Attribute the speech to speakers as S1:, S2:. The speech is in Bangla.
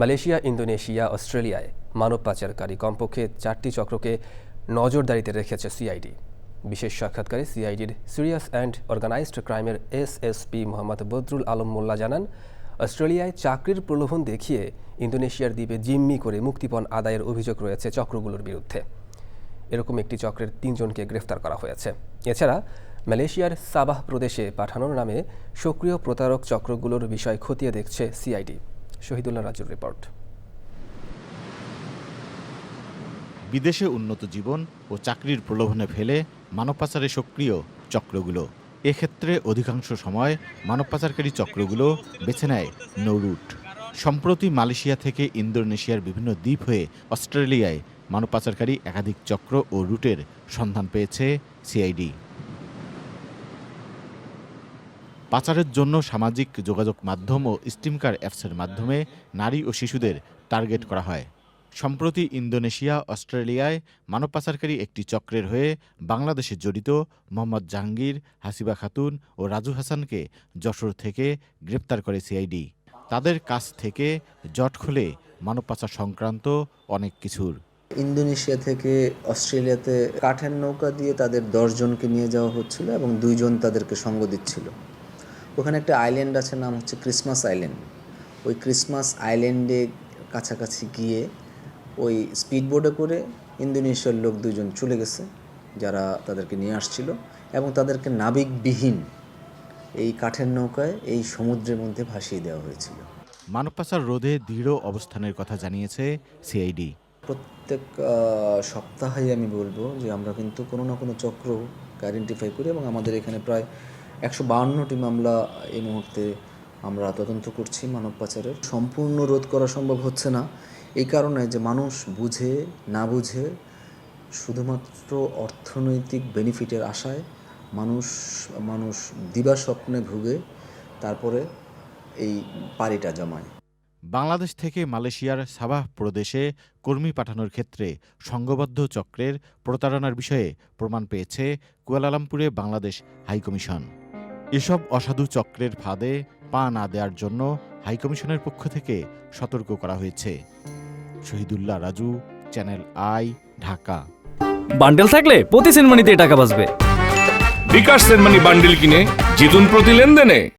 S1: মালয়েশিয়া, ইন্দোনেশিয়া, অস্ট্রেলিয়ায় মানব পাচারকারী কমপক্ষে চারটি চক্রকে নজরদারিতে রেখেছে সিআইডি। বিশেষ সাক্ষাৎকারে সিআইডির সিরিয়াস অ্যান্ড অর্গানাইজড ক্রাইমের এসএসপি মোহাম্মদ বদরুল আলম মোল্লা জানান, অস্ট্রেলিয়ায় চাকরির প্রলোভন দেখিয়ে ইন্দোনেশিয়ার দ্বীপে জিম্মি করে মুক্তিপণ আদায়ের অভিযোগ রয়েছে চক্রগুলোর বিরুদ্ধে। এরকম একটি চক্রের তিনজনকে গ্রেফতার করা হয়েছে। এছাড়া মালয়েশিয়ার সাবাহ প্রদেশে পাঠানোর নামে সক্রিয় প্রতারক চক্রগুলোর বিষয় খতিয়ে দেখছে সিআইডি। শহীদুল্লাহ রাজুর রিপোর্ট।
S2: বিদেশে উন্নত জীবন ও চাকরির প্রলোভনে ফেলে মানব পাচারে সক্রিয় চক্রগুলো। এক্ষেত্রে অধিকাংশ সময় মানব পাচারকারী চক্রগুলো বেছে নেয় নৌরুট। সম্প্রতি মালয়েশিয়া থেকে ইন্দোনেশিয়ার বিভিন্ন দ্বীপ হয়ে অস্ট্রেলিয়ায় মানব পাচারকারী একাধিক চক্র ও রুটের সন্ধান পেয়েছে সিআইডি। পাচারের জন্য সামাজিক যোগাযোগ মাধ্যম ও স্টিমকার অ্যাপসের মাধ্যমে নারী ও শিশুদের টার্গেট করা হয়। সম্প্রতি ইন্দোনেশিয়া, অস্ট্রেলিয়ায় মানব পাচারকারী একটি চক্রের হয়ে বাংলাদেশে জড়িত মোহাম্মদ জাহাঙ্গীর, হাসিবা খাতুন ও রাজু হাসানকে যশোর থেকে গ্রেপ্তার করে সিআইডি। তাদের কাছ থেকে জট খুলে মানব পাচার সংক্রান্ত অনেক কিছুর।
S3: ইন্দোনেশিয়া থেকে অস্ট্রেলিয়াতে কাঠের নৌকা দিয়ে তাদের দশজনকে নিয়ে যাওয়া হচ্ছিল এবং দুইজন তাদেরকে সঙ্গ দিচ্ছিল। ওখানে একটা আইল্যান্ড আছে নাম হচ্ছে ক্রিসমাস আইল্যান্ড ওই ক্রিসমাস আইল্যান্ডে কাছাকাছি গিয়ে ওই স্পিডবোটে করে ইন্দোনেশিয়ার লোক দুজন চলে গেছে যারা তাদেরকে নিয়ে আসছিল এবং তাদেরকে নাবিকবিহীন এই কাঠের নৌকায় এই সমুদ্রের মধ্যে ভাসিয়ে দেওয়া হয়েছিল।
S2: মানব পাচার রোধে দৃঢ় অবস্থানের কথা জানিয়েছে সিআইডি
S3: প্রত্যেক সপ্তাহে আমি বলব যে আমরা কিন্তু কোনো না কোনো চক্র আইডেন্টিফাই করি এবং আমাদের এখানে প্রায় একশো বাহান্নটি মামলা এই মুহূর্তে আমরা তদন্ত করছি মানব পাচারের। সম্পূর্ণ রোধ করা সম্ভব হচ্ছে না। এই কারণে যে মানুষ বুঝে, না বুঝে, শুধুমাত্র অর্থনৈতিক বেনিফিটের আশায় মানুষ মানুষ দিবা স্বপ্নে ভুগে, তারপরে এই পাড়িটা জমায়।
S2: বাংলাদেশ থেকে মালয়েশিয়ার সাবাহ প্রদেশে কর্মী পাঠানোর ক্ষেত্রে সংঘবদ্ধ চক্রের প্রতারণার বিষয়ে প্রমাণ পেয়েছে কুয়ালালামপুরে বাংলাদেশ হাইকমিশন। এসব অসাধু চক্রের ফাঁদে পা না দেওয়ার জন্য হাইকমিশনের পক্ষ থেকে সতর্ক করা হয়েছে। Shahidullah Raju channel I Dhaka.
S4: Bundle থাকলে প্রতি সেনমানিতে টাকা বাঁচবে।
S5: বিকাশ সেনমানি বান্ডেল কিনে জিতুন প্রতি লেনদেনে।